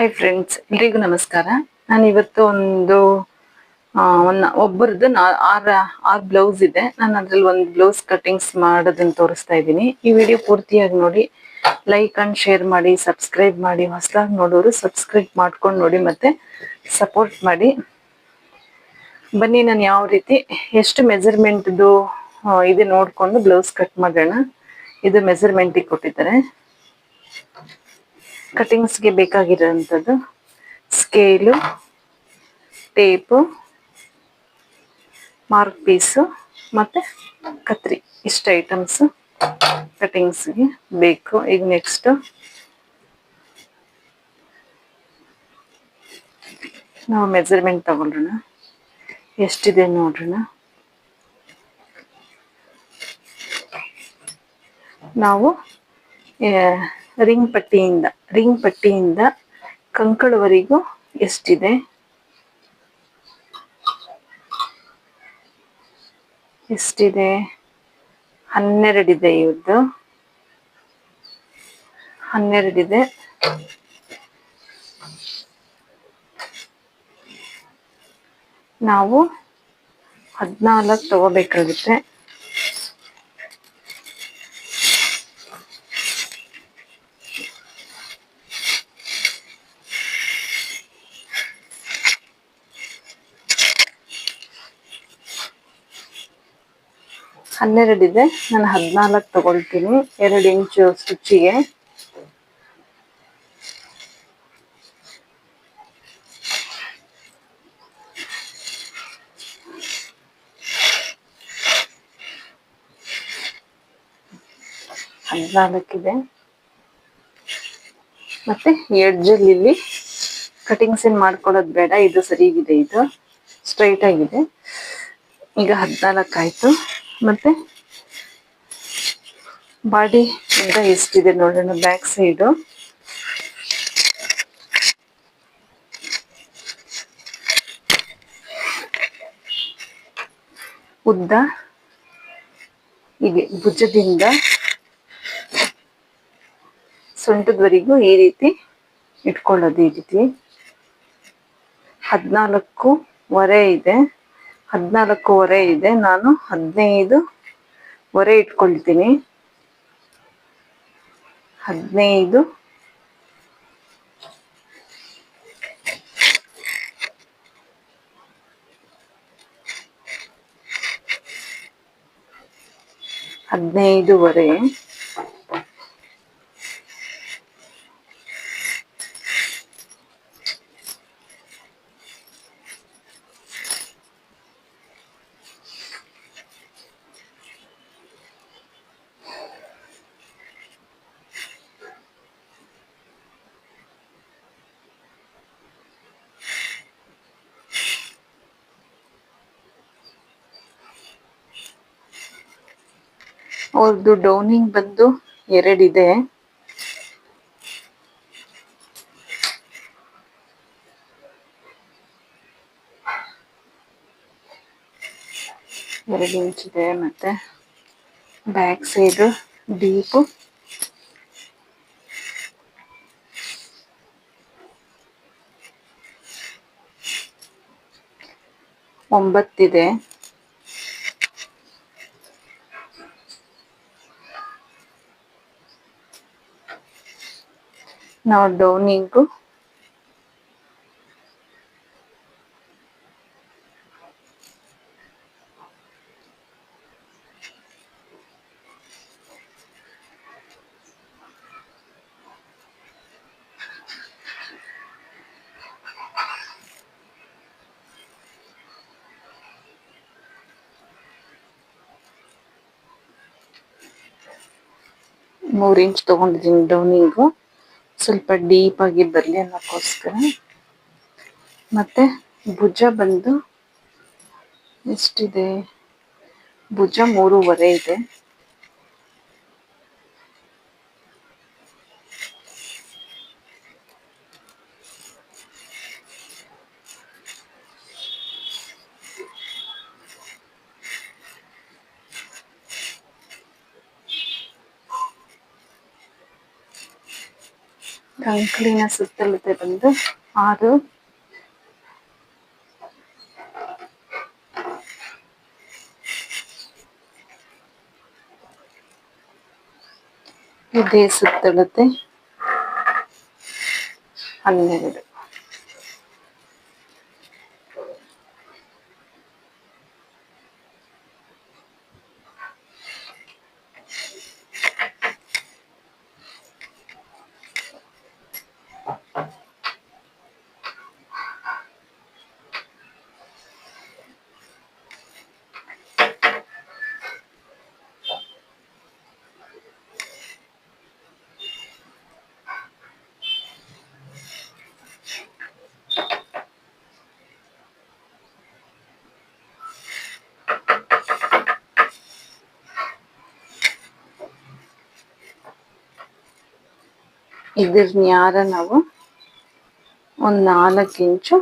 Hi friends ಎಲ್ರಿಗೂ ನಮಸ್ಕಾರ. ನಾನು ಇವತ್ತು ಒಂದು ಒಬ್ಬರದ್ದು ಆರು ಆರು ಬ್ಲೌಸ್ ಇದೆ. ನಾನು ಅದ್ರಲ್ಲಿ ಒಂದು ಬ್ಲೌಸ್ ಕಟಿಂಗ್ಸ್ ಮಾಡೋದನ್ನ ತೋರಿಸ್ತಾ ಇದ್ದೀನಿ. ಈ ವಿಡಿಯೋ ಪೂರ್ತಿಯಾಗಿ ನೋಡಿ ಲೈಕ್ ಅಂಡ್ ಶೇರ್ ಮಾಡಿ ಸಬ್ಸ್ಕ್ರೈಬ್ ಮಾಡಿ, ಹೊಸದಾಗಿ ನೋಡೋರು ಸಬ್ಸ್ಕ್ರೈಬ್ ಮಾಡ್ಕೊಂಡು ನೋಡಿ ಮತ್ತೆ ಸಪೋರ್ಟ್ ಮಾಡಿ. ಬನ್ನಿ ನಾನು ಯಾವ ರೀತಿ, ಎಷ್ಟು ಮೆಜರ್ಮೆಂಟ್ದು ಇದು ನೋಡಿಕೊಂಡು ಬ್ಲೌಸ್ ಕಟ್ ಮಾಡೋಣ. ಇದು ಮೆಜರ್ಮೆಂಟಿಗೆ ಕೊಟ್ಟಿದ್ದಾರೆ. ಕಟಿಂಗ್ಸ್ಗೆ ಬೇಕಾಗಿರೋಂಥದ್ದು ಸ್ಕೇಲು, ಟೇಪು, ಮಾರ್ಕ್ ಪೀಸು ಮತ್ತು ಕತ್ರಿ. ಇಷ್ಟು ಐಟಮ್ಸು ಕಟಿಂಗ್ಸ್ಗೆ ಬೇಕು. ಈಗ ನೆಕ್ಸ್ಟು ನಾವು ಮೆಜರ್ಮೆಂಟ್ ತಗೊಳ್ಳೋಣ. ಎಷ್ಟಿದೆ ನೋಡೋಣ. ನಾವು ರಿಂಗ್ ಪಟ್ಟಿಯಿಂದ ರಿಂಗ್ ಪಟ್ಟಿಯಿಂದ ಕಂಕಳವರೆಗೂ ಎಷ್ಟಿದೆ? ಎಷ್ಟಿದೆ? ಹನ್ನೆರಡಿದೆ ಇವ್ರದ್ದು ಹನ್ನೆರಡಿದೆ. ನಾವು ಹದಿನಾಲ್ಕು ತಗೋಬೇಕಾಗುತ್ತೆ. ಹನ್ನೆರಡಿದೆ ನಾನು ಹದಿನಾಲ್ಕು ತಗೊಳ್ತೀನಿ. ಎರಡು ಇಂಚು ಸ್ಟಿಚ್ಚಿಗೆ. ಹದಿನಾಲ್ಕಿದೆ ಮತ್ತೆ ಎಡ್ಜಲ್ಲಿ ಇಲ್ಲಿ ಕಟಿಂಗ್ಸ್ ಏನು ಮಾಡ್ಕೊಳ್ಳೋದು ಬೇಡ. ಇದು ಸರಿಗಿದೆ ಇದು ಸ್ಟ್ರೈಟ್ ಆಗಿದೆ. ಈಗ ಹದಿನಾಲ್ಕು ಆಯ್ತು. ಮತ್ತೆ? ಬಾಡಿ ಅಂತ ಎಷ್ಟಿದೆ ನೋಡೋಣ, ಬ್ಯಾಕ್ ಸೈಡು. ಉದ್ದ ಇದೆ ಭುಜದಿಂದ ಸೊಂಟದವರೆಗೂ ಈ ರೀತಿ ಇಟ್ಕೊಳ್ಳೋದು ಈ ರೀತಿ. ಹದಿನಾಲ್ಕೂವರೆ ಇದೆ. ಹದಿನಾಲ್ಕೂವರೆ ಇದೆ. ನಾನು ಹದಿನೈದು ವರೆ ಇಟ್ಕೊಳ್ತೀನಿ. ಹದಿನೈದು. ಹದಿನೈದುವರೆ. ಅವ್ರದ್ದು ಡೌನಿಂಗ್ ಬಂದು ಎರಡಿದೆ. ಎರಡು ಇದೆ ಮತ್ತೆ ಬ್ಯಾಕ್ ಸೈಡ್ ಡೀಪು ಒಂಬತ್ತಿದೆ. ನಾವು ಡೌನಿಂಗು ಮೂರು ಇಂಚ್ ತಗೊಂಡಿದ್ದೀನಿ ಡೌನಿಂಗು ಸ್ವಲ್ಪ ಡೀಪ್ ಆಗಿ ಬರಲಿ ಅನ್ನೋಕ್ಕೋಸ್ಕರ. ಮತ್ತೆ ಭುಜ ಬಂದು ಎಷ್ಟಿದೆ? ಭುಜ ಮೂರುವರೆ ಇದೆ. ಕಂಕ್ಳಿನ ಸುತ್ತಳತೆ ಬಂದು ಆರು ಇದೇ ಸುತ್ತಳತೆ ಇದ್ರ ನ್ಯಾರ ನಾವು? ಒಂದು ನಾಲ್ಕು ಇಂಚು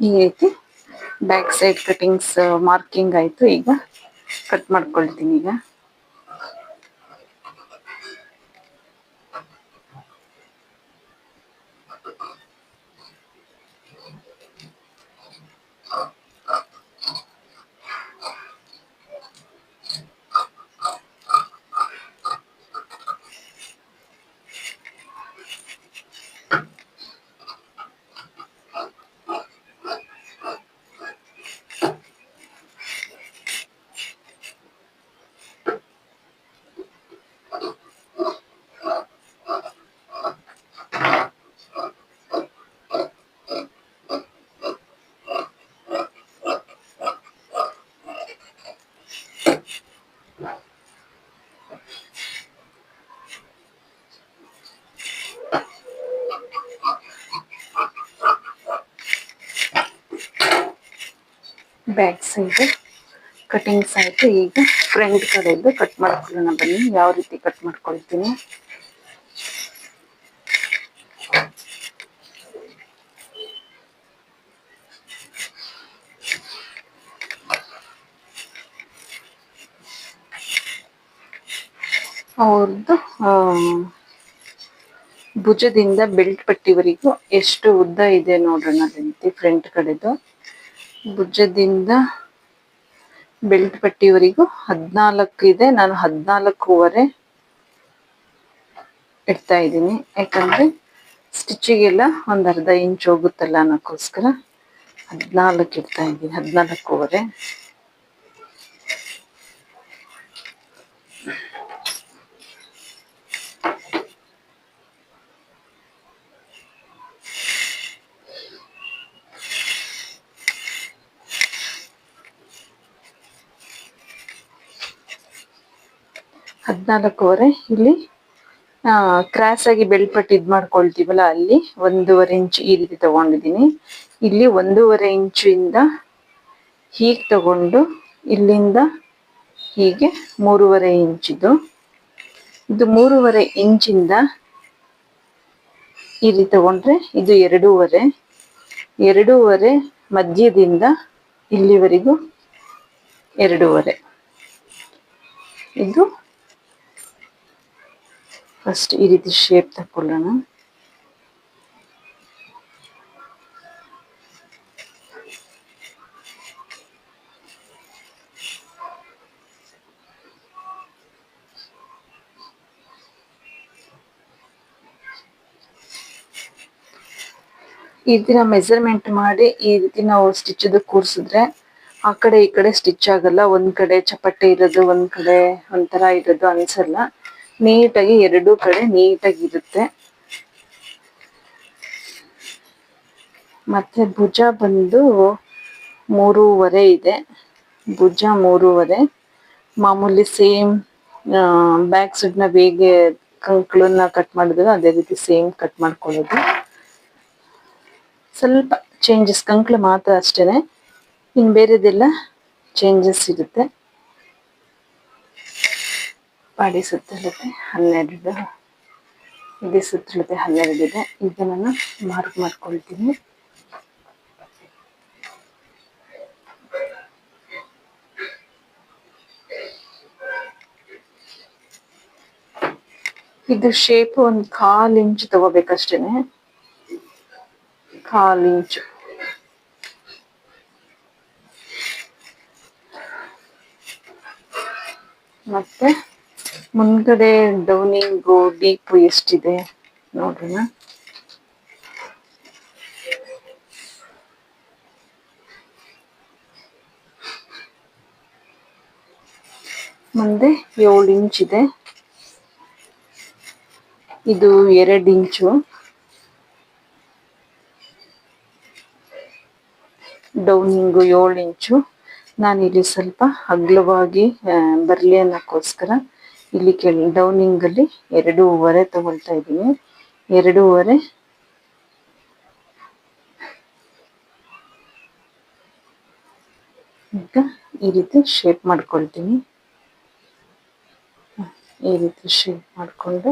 ಈ ರೀತಿ ಬ್ಯಾಕ್ ಸೈಡ್ ಕಟಿಂಗ್ಸ್ ಮಾರ್ಕಿಂಗ್ ಆಯ್ತು. ಈಗ ಕಟ್ ಮಾಡ್ಕೊಳ್ತೀನಿ ಈಗ. ಬ್ಯಾಕ್ ಸೈಡ್ ಕಟಿಂಗ್ಸ್ ಆಯಿತು. ಈಗ ಫ್ರಂಟ್ ಕಡೆದು ಕಟ್ ಮಾಡ್ಕೊಳ್ಳೋಣ ಬನ್ನಿ. ಯಾವ ರೀತಿ ಕಟ್ ಮಾಡ್ಕೊಳ್ತೀನಿ? ಅವ್ರದ್ದು ಭುಜದಿಂದ ಬೆಲ್ಟ್ ಪಟ್ಟಿವರೆಗೂ ಎಷ್ಟು ಉದ್ದ ಇದೆ ನೋಡೋಣ ರೀತಿ ಫ್ರಂಟ್ ಕಡೆದು. ಭುಜದಿಂದ ಬೆಲ್ಟ್ ಪಟ್ಟಿವರೆಗೂ ಹದಿನಾಲ್ಕು ಇದೆ. ನಾನು ಹದಿನಾಲ್ಕೂವರೆ ಇಡ್ತಾ ಇದ್ದೀನಿ. ಯಾಕಂದ್ರೆ ಸ್ಟಿಚಿಗೆಲ್ಲ ಒಂದು ಅರ್ಧ ಇಂಚ್ ಹೋಗುತ್ತಲ್ಲ ಅನ್ನೋಕ್ಕೋಸ್ಕರ ಹದಿನಾಲ್ಕು ಇಡ್ತಾ ಇದ್ದೀನಿ. ಹದ್ನಾಲ್ಕೂವರೆ. ಹದ್ನಾಲ್ಕೂವರೆ ಇಲ್ಲಿ ಕ್ರಾಸ್ ಆಗಿ ಬೆಳ್ಪಟ್ಟು ಇದು ಮಾಡ್ಕೊಳ್ತೀವಲ್ಲ ಅಲ್ಲಿ, ಒಂದೂವರೆ ಇಂಚ್ ಈ ರೀತಿ ತಗೊಂಡಿದ್ದೀನಿ ಇಲ್ಲಿ ಒಂದೂವರೆ ಇಂಚಿಂದ ಹೀಗೆ ತಗೊಂಡು ಇಲ್ಲಿಂದ ಹೀಗೆ ಮೂರುವರೆ ಇಂಚಿದು ಇದು. ಮೂರುವರೆ ಇಂಚಿಂದ ಈ ರೀತಿ ತಗೊಂಡ್ರೆ ಇದು ಎರಡೂವರೆ. ಎರಡೂವರೆ ಮಧ್ಯದಿಂದ ಇಲ್ಲಿವರೆಗೂ ಎರಡೂವರೆ. ಇದು ಫಸ್ಟ್ ಈ ರೀತಿ ಶೇಪ್ ತಕೊಳ್ಳೋಣ ಈ ದಿನ ಮೆಸರ್ಮೆಂಟ್ ಮಾಡಿ ಈ ರೀತಿ ನಾವು ಸ್ಟಿಚ್ ಕೂರಿಸಿದ್ರೆ ಆ ಕಡೆ ಈ ಕಡೆ ಸ್ಟಿಚ್ ಆಗಲ್ಲ. ಒಂದ್ ಕಡೆ ಚಪ್ಪಟ್ಟೆ ಇರೋದು, ಒಂದ್ ಕಡೆ ಒಂಥರ ಇರೋದು, ಅನ್ಸಲ್ಲ. ನೀಟಾಗಿ ಎರಡೂ ಕಡೆ ನೀಟಾಗಿ ಇರುತ್ತೆ ಮತ್ತೆ ಭುಜ ಬಂದು ಮೂರುವರೆ ಇದೆ. ಭುಜ ಮೂರುವರೆ. ಮಾಮೂಲಿ ಸೇಮ್ ಬ್ಯಾಕ್ ಸೈಡ್ನ ಬೇಗೆ ಕಂಕ್ಳನ್ನ ಕಟ್ ಮಾಡಿದ್ರೆ ಅದೇ ರೀತಿ ಸೇಮ್ ಕಟ್ ಮಾಡ್ಕೊಳ್ಳೋದು. ಸ್ವಲ್ಪ ಚೇಂಜಸ್ ಕಂಕ್ಳು ಮಾತ್ರ ಅಷ್ಟೇನೆ. ಇನ್ನು ಬೇರೆದೆಲ್ಲ ಚೇಂಜಸ್ ಇರುತ್ತೆ. ಪಾಡಿ ಸುತ್ತಳತೆ ಹನ್ನೆರಡು ಇದು. ಸುತ್ತಳತೆ ಹನ್ನೆರಡು ಇದೆ. ನಾನು ಮಾರ್ಕ್ ಮಾಡ್ಕೊಳ್ತೀನಿ. ಇದು ಶೇಪ್ ಒಂದು ಕಾಲ್ ಇಂಚ್ ತಗೋಬೇಕಷ್ಟೇನೆ. ಕಾಲ್ ಇಂಚು ಮತ್ತೆ ಮುಂದ್ಗಡೆ ಡೌನಿಂಗ್ ಡೀಪ್ ಎಷ್ಟಿದೆ ನೋಡೋಣ. ಮುಂದೆ ಏಳು ಇಂಚ್ ಇದೆ. ಇದು ಎರಡು ಇಂಚು. ಡೌನಿಂಗು ಏಳು ಇಂಚು. ನಾನಿಲ್ಲಿ ಸ್ವಲ್ಪ ಅಗ್ಲವಾಗಿ ಬರಲಿ ಅನ್ನೋಕ್ಕೋಸ್ಕರ ಇಲ್ಲಿ ಕೆಳ ಡೌನಿಂಗಲ್ಲಿ ಎರಡೂವರೆ ತಗೊಳ್ತಾ ಇದ್ದೀನಿ. ಎರಡೂವರೆ. ಈಗ ಈ ರೀತಿ ಶೇಪ್ ಮಾಡ್ಕೊಳ್ತೀನಿ. ಈ ರೀತಿ ಶೇಪ್ ಮಾಡಿಕೊಂಡು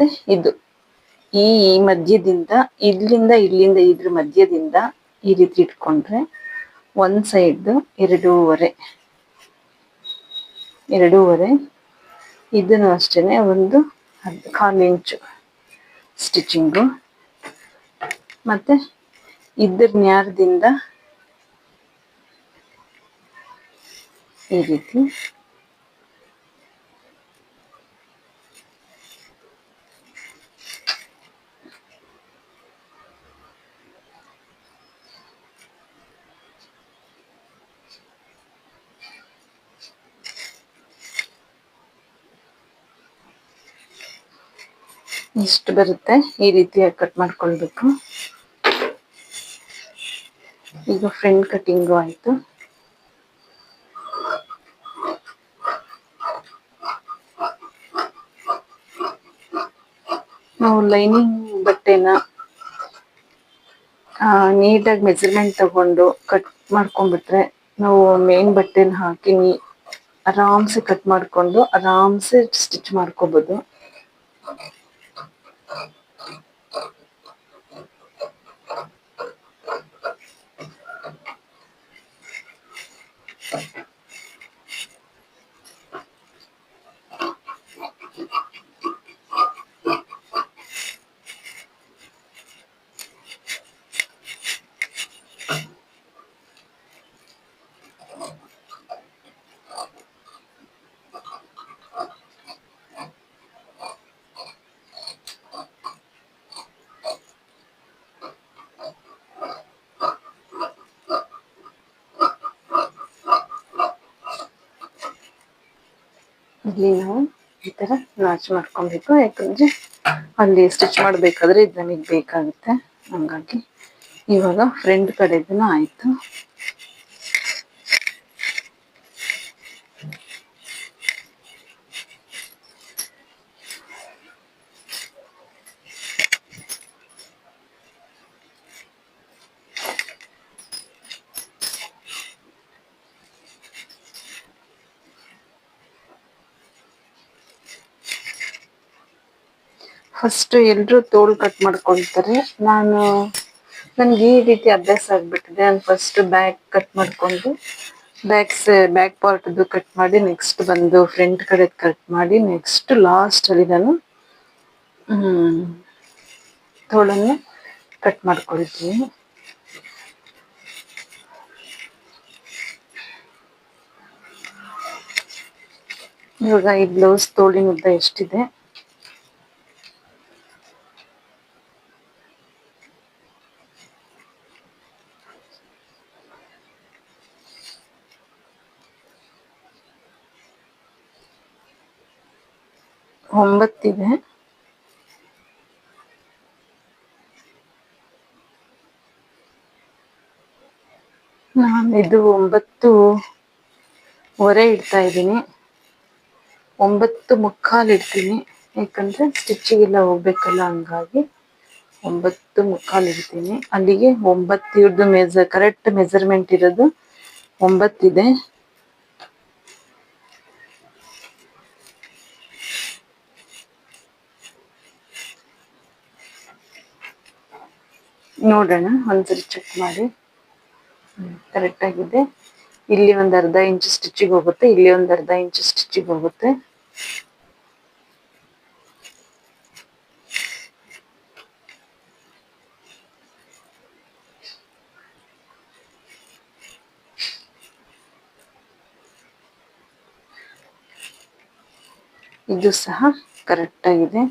ಮತ್ತೆ ಇದು. ಈ ಮಧ್ಯದಿಂದ, ಇಲ್ಲಿಂದ ಇಲ್ಲಿಂದ, ಇದ್ರ ಮಧ್ಯದಿಂದ ಈ ರೀತಿ ಇಟ್ಕೊಂಡ್ರೆ ಒಂದ್ ಸೈಡ್ ಎರಡೂವರೆ. ಎರಡೂವರೆ. ಇದನ್ನು ಅಷ್ಟೇನೆ ಒಂದು ಕಾಲು ಇಂಚು ಸ್ಟಿಚಿಂಗು ಮತ್ತೆ ಇದ್ರ ನ್ಯಾರದಿಂದ ಈ ರೀತಿ ಇಷ್ಟು ಬರುತ್ತೆ. ಈ ರೀತಿಯಾಗಿ ಕಟ್ ಮಾಡ್ಕೊಳ್ಬೇಕು. ಈಗ ಫ್ರಂಟ್ ಕಟಿಂಗು ಆಯಿತು. ನಾವು ಲೈನಿಂಗ್ ಬಟ್ಟೆನ ನೀಟಾಗಿ ಮೆಜರ್ಮೆಂಟ್ ತಗೊಂಡು ಕಟ್ ಮಾಡ್ಕೊಂಡ್ಬಿಟ್ರೆ ನಾವು ಮೇನ್ ಬಟ್ಟೆನ ಹಾಕಿ ಆರಾಮ್ಸೆ ಕಟ್ ಮಾಡ್ಕೊಂಡು ಆರಾಮ್ಸೆ ಸ್ಟಿಚ್ ಮಾಡ್ಕೋಬಹುದು ಇಲ್ಲಿ ನಾವು ಈ ತರ ನಾಚ್ ಮಾಡ್ಕೊಬೇಕು. ಯಾಕಂದ್ರೆ ಅಲ್ಲಿ ಸ್ಟಿಚ್ ಮಾಡ್ಬೇಕಾದ್ರೆ ಇದು ನಮಗೆ ಬೇಕಾಗುತ್ತೆ ಹಂಗಾಗಿ ಇವಾಗ ಫ್ರಂಟ್ ಕಡೆದನ ಆಯ್ತು. ಫಸ್ಟ್ ಎಲ್ಲರೂ ತೋಲ್ ಕಟ್ ಮಾಡ್ಕೊಳ್ತಾರೆ ನಾನು, ನನಗೆ ಈ ರೀತಿ ಅಭ್ಯಾಸ ಆಗಿಬಿಟ್ಟಿದೆ. ನಾನು ಫಸ್ಟ್ ಬ್ಯಾಕ್ ಕಟ್ ಮಾಡ್ಕೊಂಡು ಬ್ಯಾಕ್ಸ್ ಬ್ಯಾಕ್ ಪಾರ್ಟದ್ದು ಕಟ್ ಮಾಡಿ ನೆಕ್ಸ್ಟ್ ಬಂದು ಫ್ರಂಟ್ ಕಡೆ ಕಟ್ ಮಾಡಿ ನೆಕ್ಸ್ಟ್ ಲಾಸ್ಟಲ್ಲಿ ನಾನು ತೋಳನ್ನು ಕಟ್ ಮಾಡ್ಕೊಳ್ತೀನಿ. ಇವಾಗ ಈ ಬ್ಲೌಸ್ ತೋಳಿನ ಉದ್ದ ಎಷ್ಟಿದೆ? ಒಂಬತ್ತಿದೆ. ನಾನು ಇದು ಒಂಬತ್ತು ಹೊರೆ ಇಡ್ತಾ ಇದ್ದೀನಿ. ಒಂಬತ್ತು ಮುಕ್ಕಾಲು ಇಡ್ತೀನಿ. ಯಾಕಂದ್ರೆ ಸ್ಟಿಚ್ಚಿಗೆಲ್ಲ ಹೋಗ್ಬೇಕಲ್ಲ ಹಂಗಾಗಿ ಒಂಬತ್ತು ಮುಕ್ಕಾಲು ಇಡ್ತೀನಿ. ಅಲ್ಲಿಗೆ ಒಂಬತ್ತು ಇಡ್ದು ಕರೆಕ್ಟ್ ಮೆಜರ್ಮೆಂಟ್ ಇರೋದು ಒಂಬತ್ತಿದೆ. ನೋಡೋಣ ಒಂದ್ಸರಿ ಚೆಕ್ ಮಾಡಿ. ಕರೆಕ್ಟ್ ಆಗಿದೆ. ಇಲ್ಲಿ ಒಂದ್ ಅರ್ಧ ಇಂಚ್ ಸ್ಟಿಚಿಗೆ ಹೋಗುತ್ತೆ, ಇಲ್ಲಿ ಒಂದ್ ಅರ್ಧ ಇಂಚ್ ಸ್ಟಿಚಿಗೆ ಹೋಗುತ್ತೆ. ಇದು ಸಹ ಕರೆಕ್ಟ್ ಆಗಿದೆ.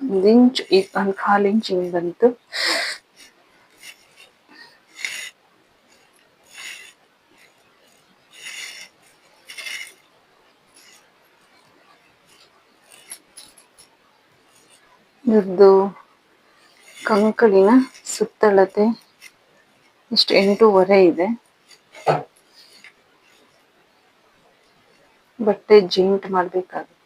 ಒಂದು ಇಂಚ್ ಒಂದು ಕಾಲು ಇಂಚ್ ಬಂತು. ಇದ್ದು ಕಂಕಳಿನ ಸುತ್ತಳತೆ ಇಷ್ಟು ಎಂಟೂವರೆ ಇದೆ. ಬಟ್ಟೆ ಜಿಂಟ್ ಮಾಡ್ಬೇಕಾಗುತ್ತೆ.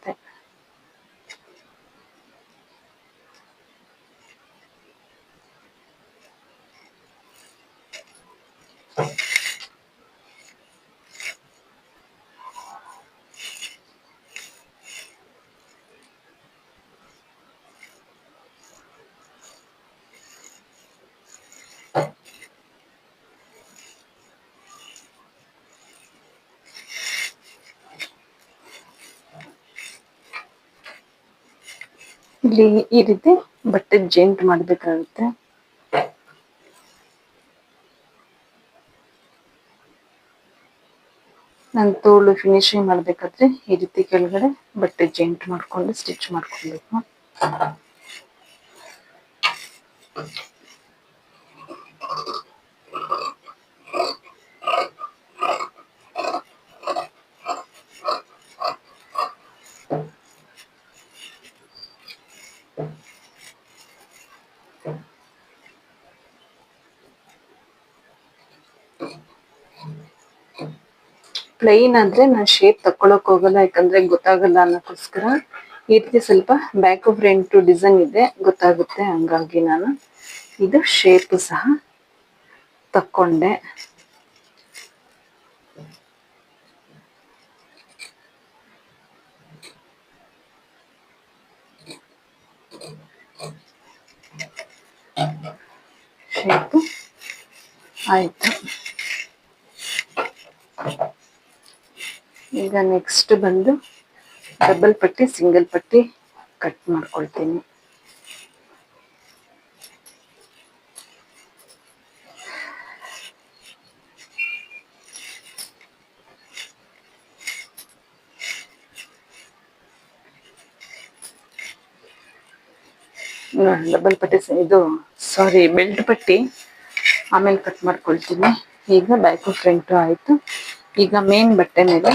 ಇಲ್ಲಿ ಈ ರೀತಿ ಬಟ್ಟೆ ಜೇಂಟ್ ಮಾಡಬೇಕಾಗುತ್ತೆ. ನಾನು ತೋಳು ಫಿನಿಶಿಂಗ್ ಮಾಡಬೇಕಾದ್ರೆ ಈ ರೀತಿ ಕೆಳಗಡೆ ಬಟ್ಟೆ ಜೇಂಟ್ ಮಾಡ್ಕೊಂಡು ಸ್ಟಿಚ್ ಮಾಡ್ಕೊಳ್ಬೇಕು ಪ್ಲೈನ್ ಆದ್ರೆ ನಾನು ಶೇಪ್ ತಕೊಳಕ್ ಹೋಗಲ್ಲ, ಯಾಕಂದ್ರೆ ಗೊತ್ತಾಗಲ್ಲ ಅನ್ನೋಕ್ಕೋಸ್ಕರ. ಈ ರೀತಿ ಸ್ವಲ್ಪ ಬ್ಯಾಕ್ ಫ್ರಂಟ್ ಡಿಸೈನ್ ಇದೆ, ಗೊತ್ತಾಗುತ್ತೆ ಹಂಗಾಗಿ ನಾನು ಇದು ಶೇಪ್ ಸಹ ತಕ್ಕೊಂಡೆ. ಶೇಪ್ ಆಯ್ತು. ಈಗ ನೆಕ್ಸ್ಟ್ ಬಂದು ಡಬಲ್ ಪಟ್ಟಿ ಸಿಂಗಲ್ ಪಟ್ಟಿ ಕಟ್ ಮಾಡ್ಕೊಳ್ತೀನಿ. ಡಬಲ್ ಪಟ್ಟಿ ಇದು ಸಾರಿ ಬೆಲ್ಟ್ ಪಟ್ಟಿ ಆಮೇಲೆ ಕಟ್ ಮಾಡ್ಕೊಳ್ತೀನಿ. ಈಗ ಬ್ಯಾಕು ಫ್ರಂಟು ಆಯ್ತು. ಈಗ ಮೇನ್ ಬಟ್ಟೆ ಮೇಲೆ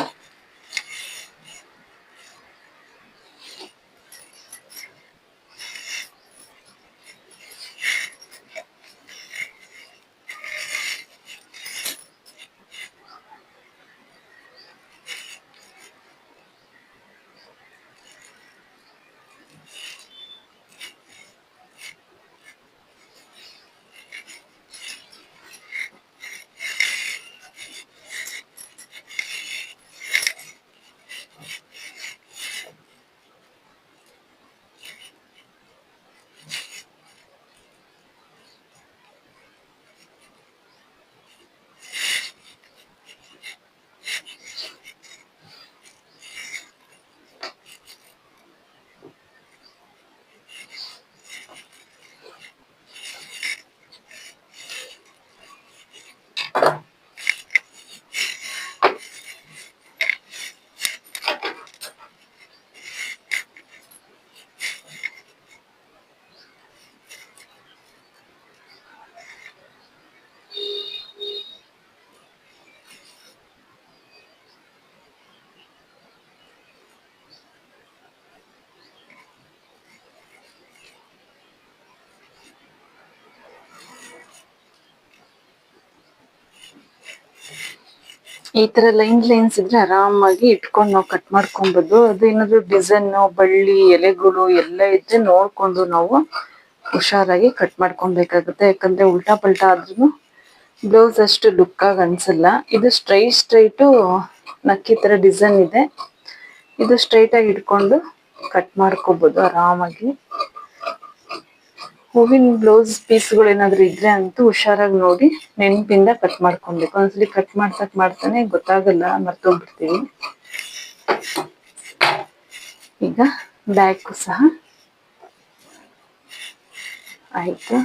ಈ ತರ ಲೈನ್ ಲೈನ್ಸ್ ಇದ್ರೆ ಆರಾಮಾಗಿ ಇಟ್ಕೊಂಡು ನಾವು ಕಟ್ ಮಾಡ್ಕೊಬಹುದು ಅದು ಏನಾದ್ರು ಡಿಸೈನ್ ಬಳ್ಳಿ, ಎಲೆಗಳು ಎಲ್ಲ ಇದ್ರೆ ನೋಡ್ಕೊಂಡು ನಾವು ಹುಷಾರಾಗಿ ಕಟ್ ಮಾಡ್ಕೊಬೇಕಾಗುತ್ತೆ. ಯಾಕಂದ್ರೆ ಉಲ್ಟಾ ಪಲ್ಟಾ ಆದ್ರೂ ಬ್ಲೌಸ್ ಅಷ್ಟು ಲುಕ್ ಆಗಿ ಅನ್ಸಲ್ಲ. ಇದು ಸ್ಟ್ರೈಟ್ ಸ್ಟ್ರೈಟು ನಕ್ಕಿ ತರ ಡಿಸೈನ್ ಇದೆ. ಇದು ಸ್ಟ್ರೈಟ್ ಆಗಿ ಇಟ್ಕೊಂಡು ಕಟ್ ಮಾಡ್ಕೋಬಹುದು ಆರಾಮಾಗಿ. ಹೂವಿನ ಬ್ಲೌಸ್ ಪೀಸ್ಗಳು ಏನಾದ್ರು ಇದ್ರೆ ಅಂತೂ ಹುಷಾರಾಗಿ ನೋಡಿ ನೆನಪಿಂದ ಕಟ್ ಮಾಡ್ಕೊಬೇಕು. ಒಂದ್ಸಲಿ ಕಟ್ ಮಾಡ್ತಕ್ ಮಾಡ್ತಾನೆ ಗೊತ್ತಾಗಲ್ಲ, ಮರ್ತೋಗ್ಬಿಡ್ತೀವಿ. ಈಗ ಬ್ಯಾಕು ಸಹ ಆಯ್ತು.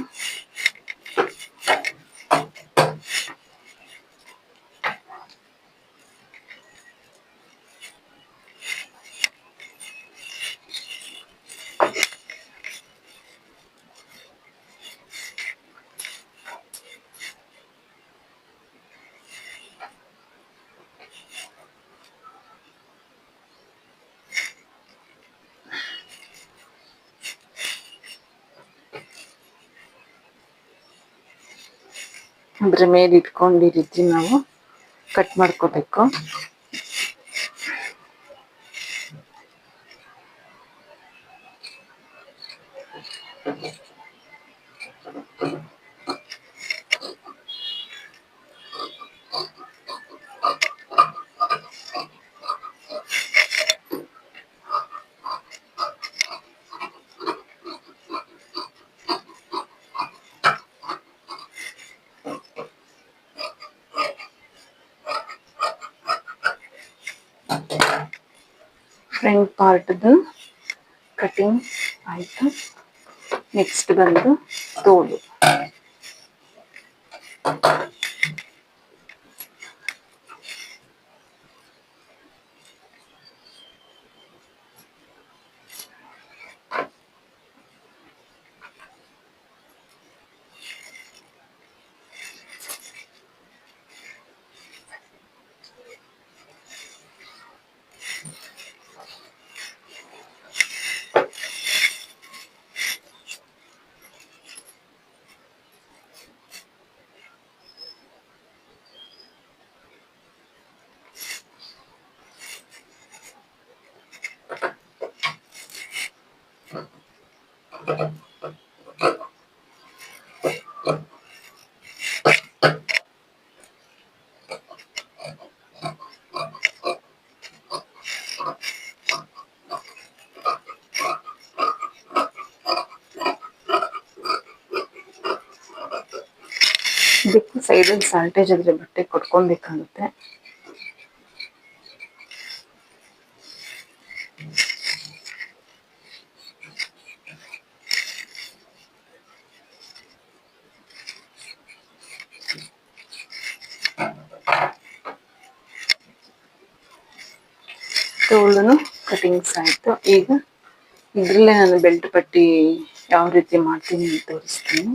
ಅದ್ರ ಮೇಲೆ ಇಟ್ಕೊಂಡು ರೀತಿ ನಾವು. ಕಟ್ ಮಾಡ್ಕೋಬೇಕು. ಫ್ರಂಟ್ ಪಾರ್ಟ್ದು ಕಟಿಂಗ್ ಆಯಿತು. ನೆಕ್ಸ್ಟ್ ಬಂದು ತೋಳು. ಇದಕ್ಕೆ ಸೈಡಲ್ಲಿ ಸಾಲ್ಟೇಜ್ ಆದ್ರೆ ಬಟ್ಟೆ ಕೊಟ್ಕೊಬೇಕಾಗುತ್ತೆ ತೋಳನು ಕಟಿಂಗ್ಸ್ ಆಯಿತು. ಈಗ ಇದ್ರಲ್ಲೇ ನಾನು ಬೆಲ್ಟ್ ಪಟ್ಟಿ ಯಾವ ರೀತಿ ಮಾಡ್ತೀನಿ ತೋರಿಸ್ತೀನಿ.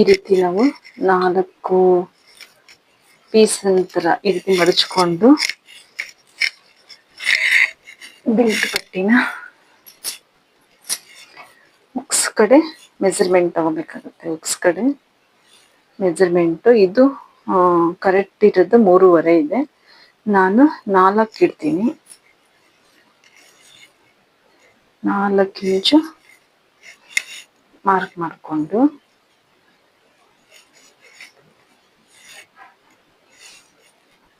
ಈ ರೀತಿ ನಾವು ನಾಲ್ಕು ಪೀಸ್ ನಂತರ ಈ ರೀತಿ ಮಡಚ್ಕೊಂಡು ಬೆಲ್ಟ್ ಪಟ್ಟಿನ ಉಕ್ಸ್ ಕಡೆ ಮೆಜರ್ಮೆಂಟ್ ತಗೋಬೇಕಾಗುತ್ತೆ. ಉಕ್ಸ್ ಕಡೆ ಮೆಜರ್ಮೆಂಟು ಇದು ಕರೆಕ್ಟ್ ಇರೋದು ಮೂರುವರೆ ಇದೆ. ನಾನು ನಾಲ್ಕು ಇಡ್ತೀನಿ. ನಾಲ್ಕು ಇಂಚು ಮಾರ್ಕ್ ಮಾಡಿಕೊಂಡು.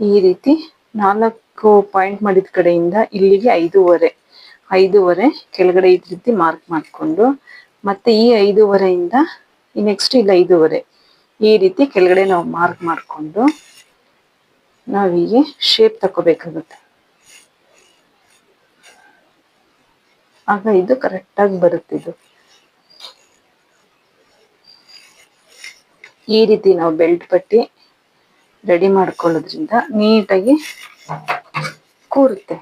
ಈ ರೀತಿ ನಾಲ್ಕು ಪಾಯಿಂಟ್ ಮಾಡಿದ ಕಡೆಯಿಂದ ಇಲ್ಲಿಗೆ ಐದೂವರೆ. ಐದೂವರೆ, ಕೆಳಗಡೆ ಈ ರೀತಿ ಮಾರ್ಕ್ ಮಾಡಿಕೊಂಡು ಮತ್ತೆ ಈ ಐದೂವರೆಯಿಂದ ನೆಕ್ಸ್ಟ್ ಇಲ್ಲಿ ಐದೂವರೆ. ಈ ರೀತಿ ಕೆಳಗಡೆ ನಾವು ಮಾರ್ಕ್ ಮಾಡಿಕೊಂಡು ನಾವೀಗೆ ಶೇಪ್ ತಗೋಬೇಕಾಗುತ್ತೆ ಆಗ ಇದು ಕರೆಕ್ಟಾಗಿ ಬರುತ್ತೆ ಇದು. ಈ ರೀತಿ ನಾವು ಬೆಲ್ಟ್ ಪಟ್ಟಿ ರೆಡಿ ಮಾಡ್ಕೊಳ್ಳೋದ್ರಿಂದ ನೀಟಾಗಿ ಕೂರುತ್ತೆ.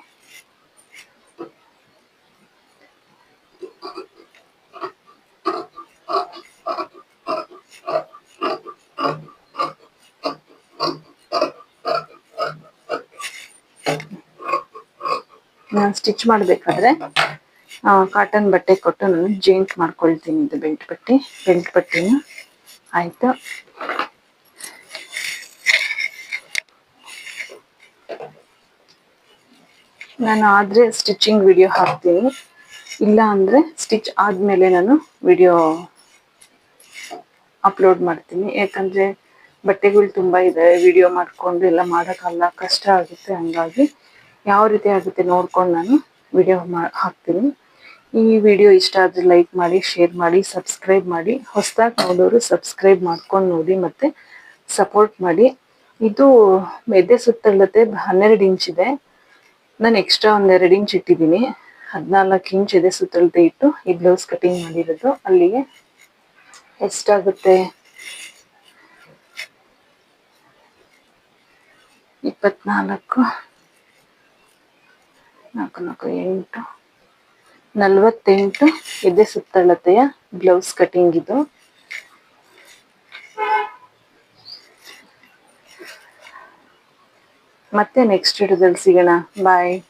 ನಾನು ಸ್ಟಿಚ್ ಮಾಡಬೇಕಾದ್ರೆ ಕಾಟನ್ ಬಟ್ಟೆ ಕೊಟ್ಟು ನಾನು ಜೇಂಟ್ ಮಾಡ್ಕೊಳ್ತೀನಿ ಇದು ಬೆಲ್ಟ್ ಪಟ್ಟಿ ಬೆಲ್ಟ್ ಪಟ್ಟಿನ ಆಯ್ತು ನಾನು ಆದರೆ ಸ್ಟಿಚಿಂಗ್ ವಿಡಿಯೋ ಹಾಕ್ತೀನಿ. ಇಲ್ಲ ಅಂದರೆ ಸ್ಟಿಚ್ ಆದಮೇಲೆ ನಾನು ವಿಡಿಯೋ ಅಪ್ಲೋಡ್ ಮಾಡ್ತೀನಿ. ಯಾಕಂದರೆ ಬಟ್ಟೆಗಳು ತುಂಬ ಇದೆ ವಿಡಿಯೋ ಮಾಡ್ಕೊಂಡು ಎಲ್ಲ ಮಾಡೋಕ್ಕಲ್ಲ ಕಷ್ಟ ಆಗುತ್ತೆ. ಹಂಗಾಗಿ ಯಾವ ರೀತಿ ಆಗುತ್ತೆ ನೋಡ್ಕೊಂಡು ನಾನು ವಿಡಿಯೋ ಹಾಕ್ತೀನಿ. ಈ ವಿಡಿಯೋ ಇಷ್ಟ ಆದರೆ ಲೈಕ್ ಮಾಡಿ ಶೇರ್ ಮಾಡಿ ಸಬ್ಸ್ಕ್ರೈಬ್ ಮಾಡಿ. ಹೊಸದಾಗಿ ನೋಡೋರು ಸಬ್ಸ್ಕ್ರೈಬ್ ಮಾಡ್ಕೊಂಡು ನೋಡಿ ಮತ್ತೆ ಸಪೋರ್ಟ್ ಮಾಡಿ. ಇದು ಮೆದೆ ಸುತ್ತಳತೆ ಹನ್ನೆರಡು ಇಂಚ್ ಇದೆ. ನಾನು ಎಕ್ಸ್ಟ್ರಾ ಒಂದೆರಡು ಇಂಚ್ ಇಟ್ಟಿದ್ದೀನಿ. ಹದಿನಾಲ್ಕು ಇಂಚ್ ಇದೆ ಸುತ್ತಳತೆ ಇಟ್ಟು ಈ ಬ್ಲೌಸ್ ಕಟಿಂಗ್ ಮಾಡಿರೋದು. ಅಲ್ಲಿಗೆ ಎಷ್ಟಾಗುತ್ತೆ ಇಪ್ಪತ್ನಾಲ್ಕು, ನಾಲ್ಕು ನಾಲ್ಕು, ಎಂಟು, ನಲವತ್ತೆಂಟು ಎದೆ ಸುತ್ತಳತೆಯ ಬ್ಲೌಸ್ ಕಟಿಂಗ್ ಇದು. ಮತ್ತೆ ನೆಕ್ಸ್ಟ್ ವಿಡಿಯೋದಲ್ಲಿ ಸಿಗೋಣ. ಬಾಯ್